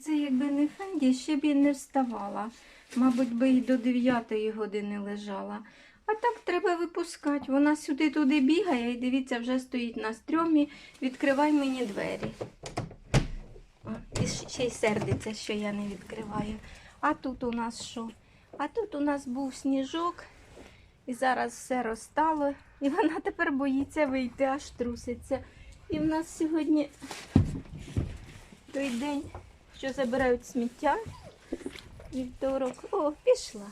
Це якби не Фенді, ще б і не вставала. Мабуть, би і до 9 години лежала. А так треба випускати. Вона сюди-туди бігає і дивіться, вже стоїть на стрьомі. Відкривай мені двері. О, і ще- й сердиться, що я не відкриваю. А тут у нас що? А тут у нас був сніжок, і зараз все розтало, і вона тепер боїться вийти, аж труситься. І в нас сьогодні той день, що забирають сміття. Вівторок. О, пішла.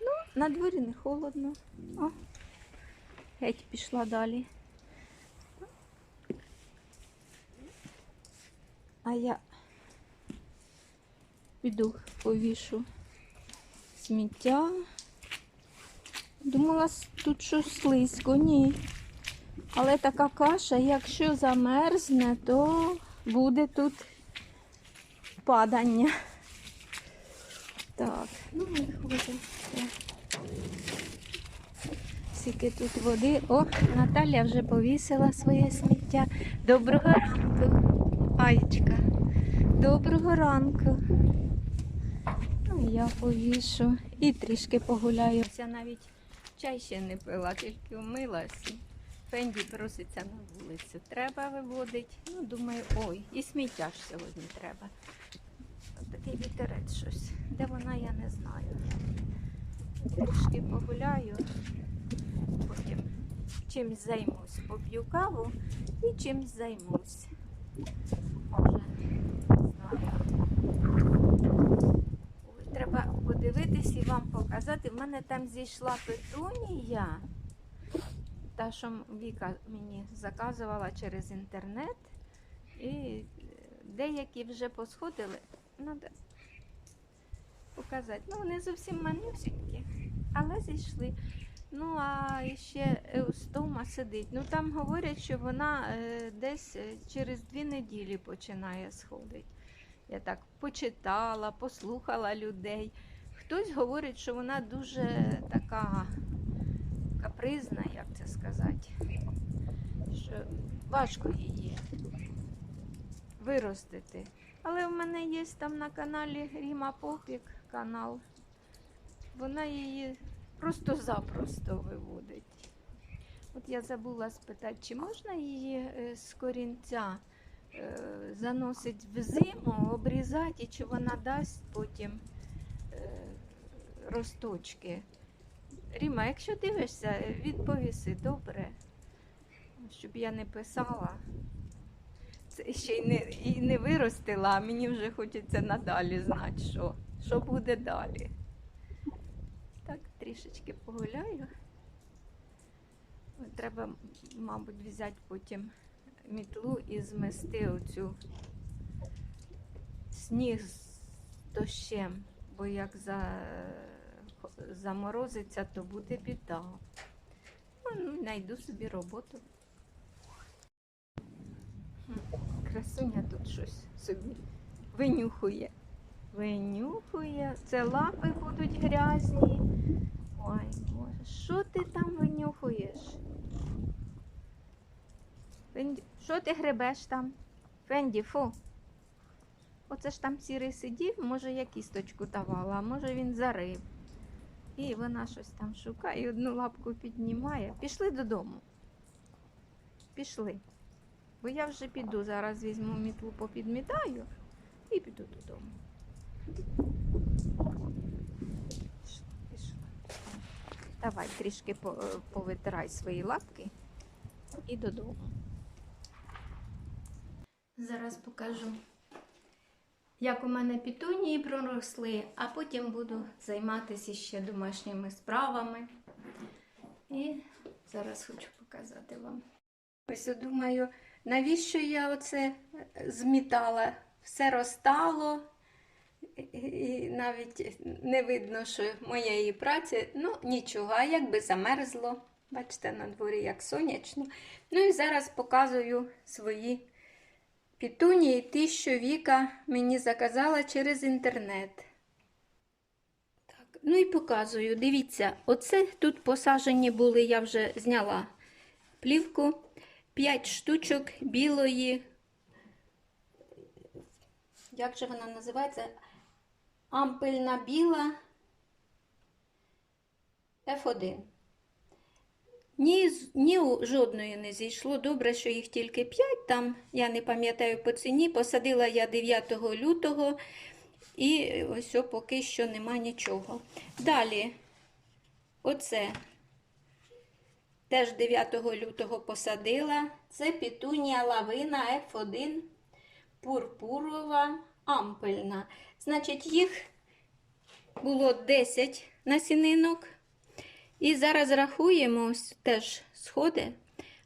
Ну, на дворі не холодно. О, геть пішла далі. А я піду повішу сміття. Думала, тут щось слизько, ні. Але така каша, якщо замерзне, то буде тут падання. Так, ну ми ходимо. Скільки тут води. О, Наталя вже повісила своє сміття. Доброго ранку, Аєчка. Доброго ранку. Ну, я повішу і трішки погуляю. Я навіть чай ще не пила, тільки вмилась. Фенді проситься на вулицю. Треба виводити. Ну, думаю, ой, і сміття ж сьогодні треба. Такий вітерець щось. Де вона, я не знаю. Трішки погуляю, потім чимось займусь. Поп'ю каву і чимось займусь. Може, знаю. Треба подивитись і вам показати. В мене там зійшла петунія. Та, що Віка мені заказувала через інтернет. І деякі вже посходили. Надо показати. Ну, вони зовсім манюсінькі, але зійшли. Ну, а ще Еустома сидить. Ну там говорять, що вона е, десь е, через дві неділі починає сходити. Я так почитала, послухала людей. Хтось говорить, що вона дуже така капризна, як це сказати. Що важко її виростити. Але в мене є там на каналі Ріма Попік канал. Вона її просто-запросто виводить. От я забула спитати, чи можна її е, з корінця е, заносить в зиму, обрізати, і чи вона дасть потім е, росточки. Ріма, якщо дивишся, відповіси добре, щоб я не писала. Це ще й не, і не виростила, а мені вже хочеться надалі знати, що, що буде далі. Так, трішечки погуляю. Треба, мабуть, взяти потім мітлу і змести оцю сніг з дощем, бо як за, заморозиться, то буде біда. Ну, знайду собі роботу. Красуня тут щось собі винюхує. Винюхує. Це лапи будуть грязні. Ой, Боже, що ти там винюхуєш? Що ти гребеш там? Фенді, фу. Оце ж там сірий сидів, може я кісточку давала, а може він зарив. І вона щось там шукає, одну лапку піднімає. Пішли додому. Пішли. Бо я вже піду, зараз візьму мітлу, попідмітаю і піду додому. Пішла, пішла. Давай трішки е, повитирай свої лапки і додому. Зараз покажу, як у мене пітунії проросли, а потім буду займатися ще домашніми справами. І зараз хочу показати вам. Ось я думаю, навіщо я оце змітала? Все розтало, і- навіть не видно, що моєї праці. Ну, нічого, а якби замерзло. Бачите, на дворі як сонячно. Ну і зараз показую свої пітунії, що Віка мені заказала через інтернет. Так, ну і показую. Дивіться, оце тут посаджені були, я вже зняла плівку. 5 штучок білої як же вона називається? Ампельна біла F1. Ні, ні жодної не зійшло. Добре, що їх тільки 5 там, я не пам'ятаю по ціні. Посадила я 9 лютого і ось о, поки що нема нічого. Далі, оце теж 9 лютого посадила. Це пітунія лавина F1 пурпурова ампельна. Значить, їх було 10 насінинок. І зараз рахуємо теж сходи.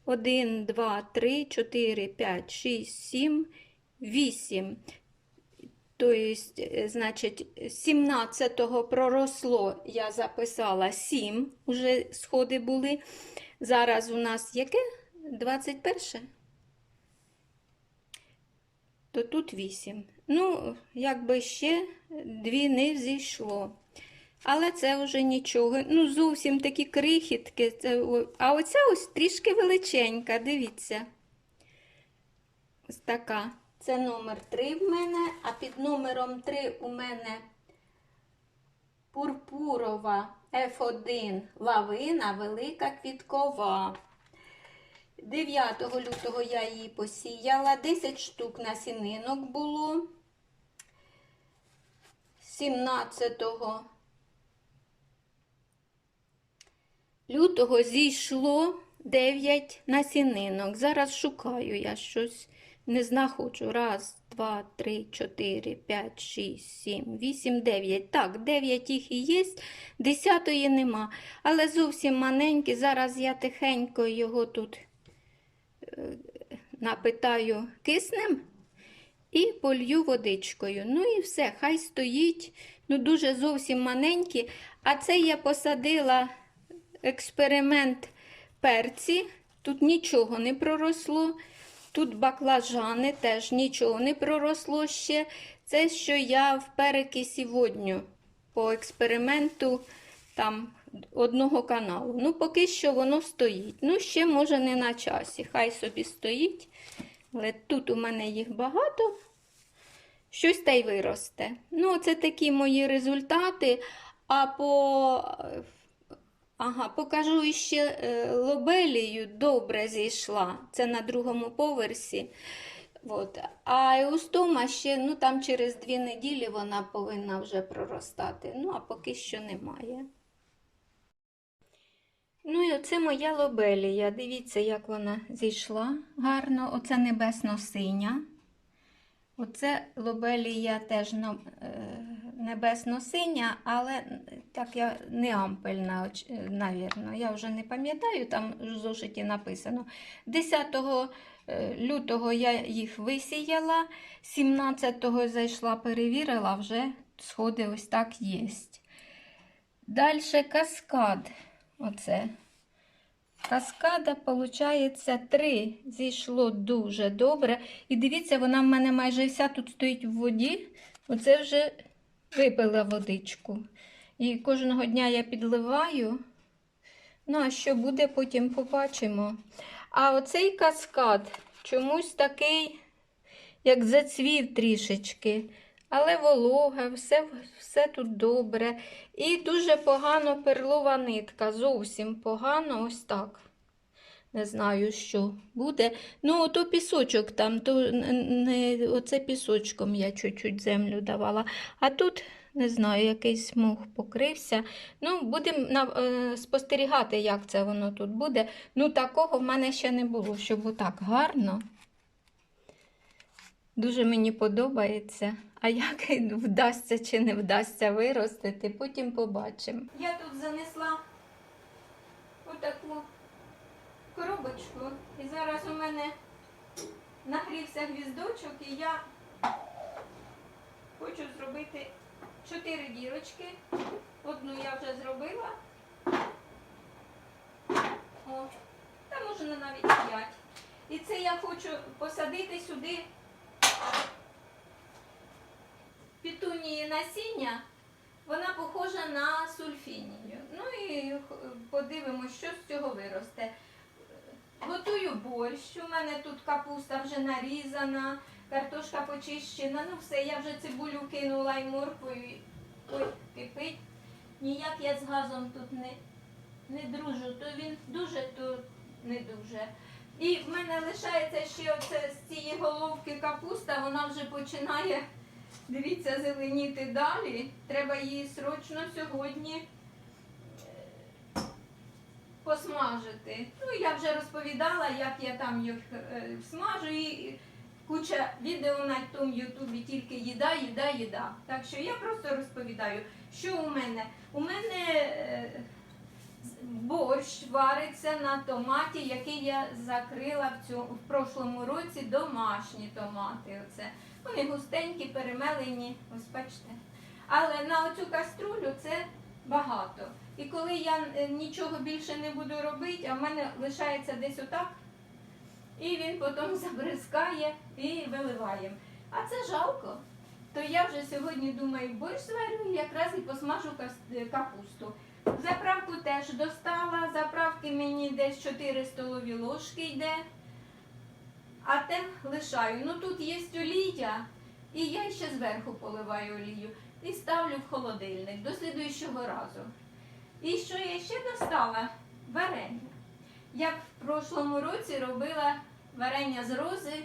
1, 2, 3, 4, 5, 6, 7, 8. Тобто, е, значить, 17-го проросло, я записала 7, уже сходи були. Зараз у нас яке? 21? То тут 8. Ну, якби ще дві не зійшло. Але це вже нічого. Ну, зовсім такі крихітки. А оця ось трішки величенька, дивіться. Ось така. Це номер 3 в мене, а під номером 3 у мене пурпурова F1 лавина, велика квіткова. 9 лютого я її посіяла, 10 штук насінинок було. 17 лютого зійшло 9 насінинок. Зараз шукаю я щось, не знаходжу. Раз, два, три, чотири, п'ять, шість, сім, вісім, дев'ять. Так, 9 їх і є, десятої нема. Але зовсім маленькі. Зараз я тихенько його тут е, напитаю киснем і полью водичкою. Ну і все, хай стоїть. Ну, дуже зовсім маленькі. А це я посадила експеримент перці. Тут нічого не проросло. Тут баклажани теж нічого не проросло ще. Це, що я в перекисі водню по експерименту там одного каналу. Ну, поки що воно стоїть. Ну, ще може не на часі. Хай собі стоїть. Але тут у мене їх багато. Щось та й виросте. Ну, це такі мої результати. А по Ага, покажу ще е, лобелію добре зійшла. Це на другому поверсі. От. А еустома ще, ну там через дві неділі вона повинна вже проростати. Ну, а поки що немає. Ну і оце моя лобелія. Дивіться, як вона зійшла гарно. Оце небесно-синя. Оце лобелія теж е, небесно-синя, але так я не ампельна, е, навірно. Я вже не пам'ятаю, там в зошиті написано. 10 е, лютого я їх висіяла, 17-го зайшла, перевірила, вже сходи ось так є. Далі каскад. Оце. Каскада, виходить, три зійшло дуже добре. І дивіться, вона в мене майже вся тут стоїть в воді. Оце вже випила водичку. І кожного дня я підливаю. Ну, а що буде, потім побачимо. А оцей каскад чомусь такий, як зацвів трішечки. Але волога, все, все тут добре. І дуже погано перлова нитка. Зовсім погано, ось так. Не знаю, що буде. Ну, ото пісочок там, то не, оце пісочком я чуть-чуть землю давала. А тут, не знаю, якийсь мух покрився. Ну, будемо е, спостерігати, як це воно тут буде. Ну, такого в мене ще не було, щоб отак гарно. Дуже мені подобається. А як вдасться чи не вдасться виростити, потім побачимо. Я тут занесла отаку коробочку, і зараз у мене нагрівся гвіздочок, і я хочу зробити чотири дірочки. Одну я вже зробила. О, та можна навіть п'ять. І це я хочу посадити сюди пітунії насіння, вона похожа на сульфінію. Ну і подивимось, що з цього виросте. Готую борщ. У мене тут капуста вже нарізана, картошка почищена, ну все, я вже цибулю кинула і моркву. і- Ой, кипить. Ніяк я з газом тут не, не дружу, то він дуже, то не дуже. І в мене лишається ще оце з цієї головки капуста, вона вже починає, дивіться, зеленіти далі. Треба її срочно сьогодні е, посмажити. Ну, я вже розповідала, як я там їх е, смажу і куча відео на тому Ютубі тільки їда, їда, їда. Так що я просто розповідаю, що у мене. У мене е, борщ вариться на томаті, який я закрила в, цьому, в прошлому році домашні томати. Оце. Вони густенькі, перемелені, ось бачите. Але на оцю каструлю це багато. І коли я е, нічого більше не буду робити, а в мене лишається десь отак, і він потім забризкає і виливає. А це жалко. То я вже сьогодні думаю, борщ зварю якраз і посмажу е, капусту. Заправку теж достала, заправки мені десь 4 столові ложки йде, а те лишаю. Ну тут є олія, і я ще зверху поливаю олію і ставлю в холодильник до слідуючого разу. І що я ще достала? Варення. Я в прошлому році робила варення з рози,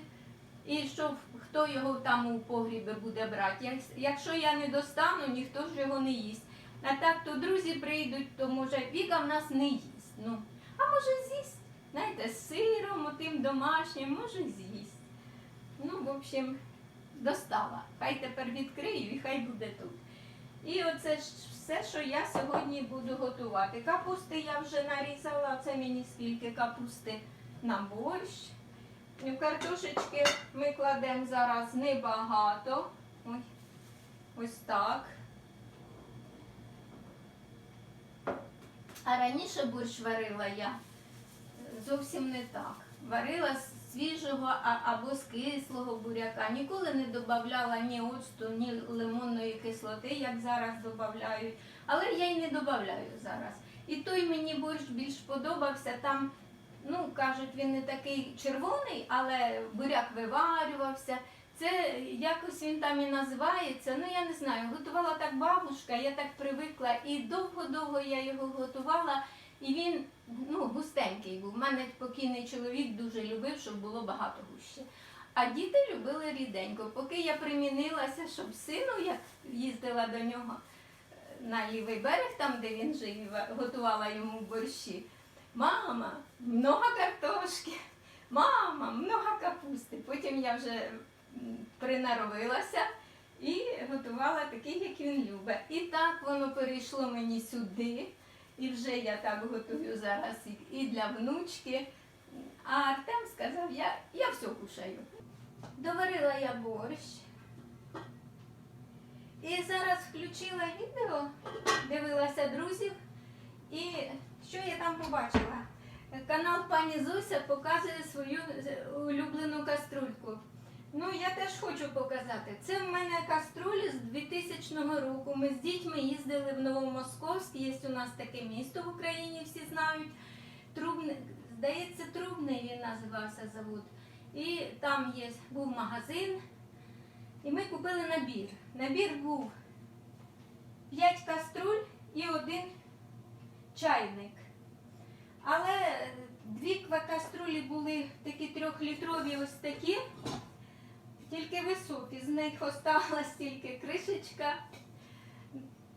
і що хто його там у погрібі буде брати. Якщо я не достану, ніхто ж його не їсть. А так, то друзі прийдуть, то може Віка в нас не їсть. Ну, а може з'їсть. Знаєте, з сиром, отим домашнім, може з'їсть. Ну, в общем, достала. Хай тепер відкрию і хай буде тут. І оце ж все, що я сьогодні буду готувати. Капусти я вже нарізала, це мені скільки капусти на борщ. Картошечки ми кладемо зараз небагато. Ой, ось так. А раніше борщ варила я зовсім не так. Варила з свіжого або з кислого буряка. Ніколи не додавала ні оцту, ні лимонної кислоти, як зараз додають. Але я й не додаю зараз. І той мені борщ більш подобався. Там, ну кажуть, він не такий червоний, але буряк виварювався. Це якось він там і називається. Ну я не знаю. Готувала так бабушка, я так привикла, і довго-довго я його готувала. І він ну, густенький був. У мене покійний чоловік дуже любив, щоб було багато гуще. А діти любили ріденько. Поки я примінилася, щоб сину, я їздила до нього е, на лівий берег, там, де він жив, готувала йому борщі. Мама, много картошки, мама, много капусти. Потім я вже м, приноровилася і готувала такий, як він любить. І так воно перейшло мені сюди. І вже я так готую зараз і- для внучки. А Артем сказав, я, я все кушаю. Доварила я борщ. І зараз включила відео, дивилася друзів. І що я там побачила? Канал пані Зуся показує свою улюблену каструльку. Ну, я теж хочу показати. Це в мене каструлі з 2000 року. Ми з дітьми їздили в Новомосковськ. Є у нас таке місто в Україні, всі знають. Трубне, здається, Трубний він називався завод. І там є, був магазин. І ми купили набір. Набір був 5 каструль і один чайник. Але дві каструлі були такі трьохлітрові, ось такі, тільки високі. З них осталась тільки кришечка,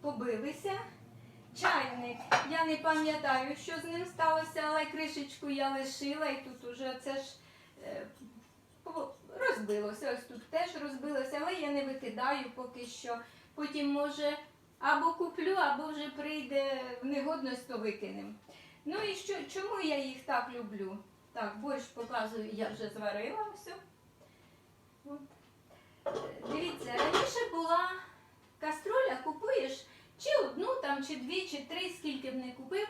побилися. Чайник. Я не пам'ятаю, що з ним сталося, але кришечку я лишила і тут уже це ж е, розбилося. Ось тут теж розбилося, але я не викидаю поки що. Потім може або куплю, або вже прийде в негодність, то викинемо. Ну і що, чому я їх так люблю? Так, борщ показую, я вже зварила все. Дивіться, раніше була каструля, купуєш чи одну, там, чи дві, чи три, скільки б не купив.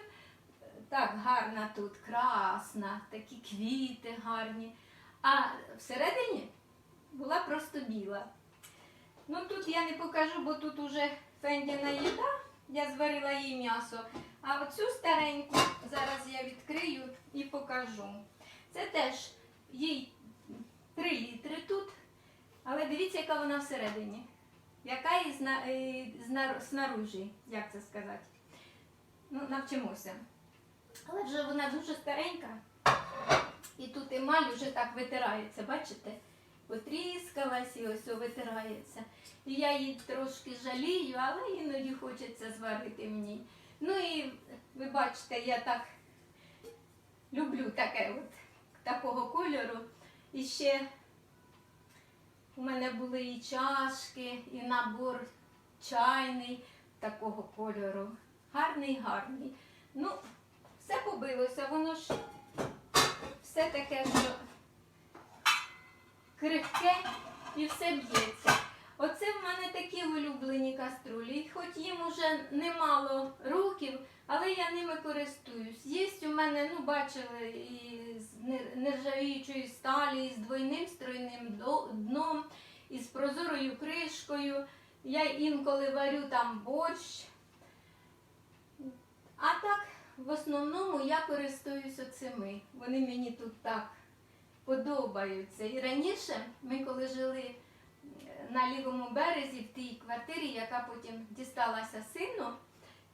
Так, гарна тут, красна, такі квіти гарні. А всередині була просто біла. Ну тут я не покажу, бо тут уже фендіна їда. Я зварила їй м'ясо. А оцю стареньку зараз я відкрию і покажу. Це теж їй 3 літри тут. Дивіться, яка вона всередині. Яка і зна, зна- снаружи, як це сказати. Ну, навчимося. Але вже вона дуже старенька. І тут емаль вже так витирається, бачите? Потріскалась і ось о витирається. І я її трошки жалію, але іноді хочеться зварити мені. Ну і ви бачите, я так люблю таке от, такого кольору. І ще у мене були і чашки, і набор чайний такого кольору. Гарний, гарний. Ну, все побилося, воно ж все таке, що крихке і все б'ється. Оце в мене такі улюблені каструлі. Хоч їм уже немало років, але я ними користуюсь. Є у мене, ну бачили, і нержавіючої сталі, з двойним стройним дном, і з прозорою кришкою. Я інколи варю там борщ. А так, в основному я користуюся цими. Вони мені тут так подобаються. І раніше ми, коли жили е, на лівому березі, в тій квартирі, яка потім дісталася сину,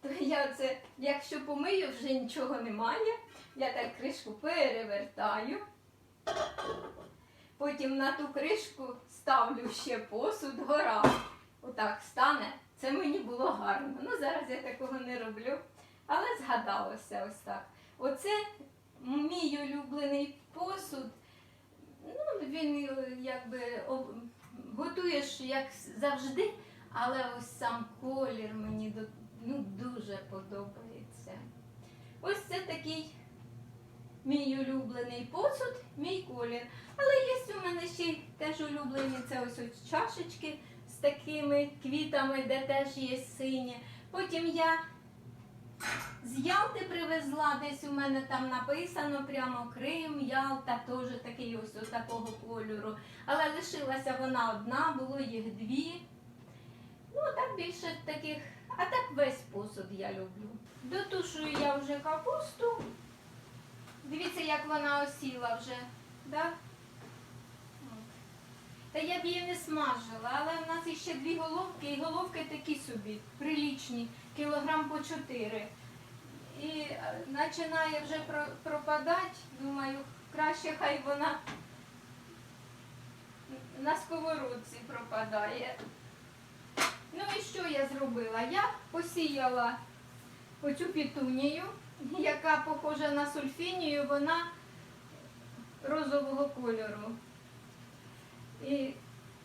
то я це, якщо помию, вже нічого немає. Я так кришку перевертаю. Потім на ту кришку ставлю ще посуд, гора. Отак стане. Це мені було гарно. Ну зараз я такого не роблю. Але згадалося ось так. Оце мій улюблений посуд. Ну, він якби готуєш як завжди, але ось сам колір мені ну, дуже подобається. Ось це такий мій улюблений посуд, мій колір. Але є у мене ще теж улюблені це ось, ось чашечки з такими квітами, де теж є сині. Потім я з Ялти привезла, десь у мене там написано прямо Крим, Ялта, теж такий ось, ось такого кольору. Але лишилася вона одна, було їх дві. Ну, так більше таких, а так весь посуд я люблю. Дотушую я вже капусту. Дивіться, як вона осіла вже. Да? Та я б її не смажила, але в нас іще дві головки, і головки такі собі, прилічні, кілограм по чотири. І е, починає вже про- пропадати, думаю, краще хай вона на сковородці пропадає. Ну і що я зробила? Я посіяла оцю пітунію, яка похожа на сульфінію, вона розового кольору. І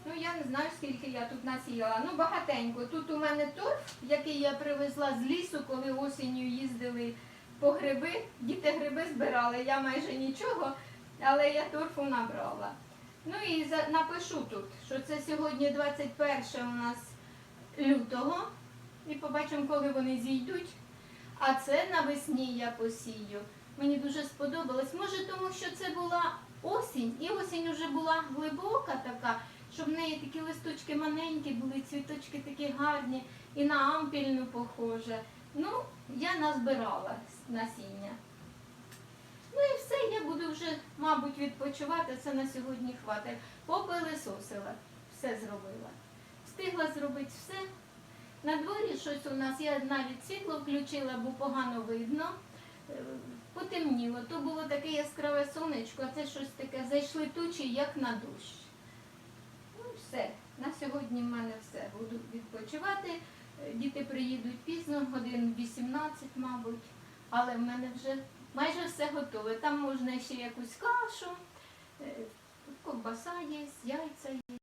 ну я не знаю, скільки я тут насіяла. Ну, багатенько. Тут у мене торф, який я привезла з лісу, коли осінню їздили по гриби. Діти гриби збирали, я майже нічого, але я торфу набрала. Ну і за, напишу тут, що це сьогодні 21 у нас лютого. І побачимо, коли вони зійдуть. А це навесні я посію. Мені дуже сподобалось. Може, тому що це була осінь, і осінь вже була глибока така, що в неї такі листочки маленькі були, цвіточки такі гарні, і на ампільну похоже. Ну, я назбирала насіння. Ну і все, я буду вже, мабуть, відпочивати. Це на сьогодні хватить. Попилисосила, все зробила. Встигла зробити все. На дворі щось у нас, я навіть світло включила, бо погано видно. Е, Потемніло, то було таке яскраве сонечко, а це щось таке, зайшли тучі, як на дощ. Ну, все. На сьогодні в мене все. Буду відпочивати. Е, Діти приїдуть пізно, годин 18, мабуть. Але в мене вже майже все готове. Там можна ще якусь кашу, е, ковбаса є, яйця є.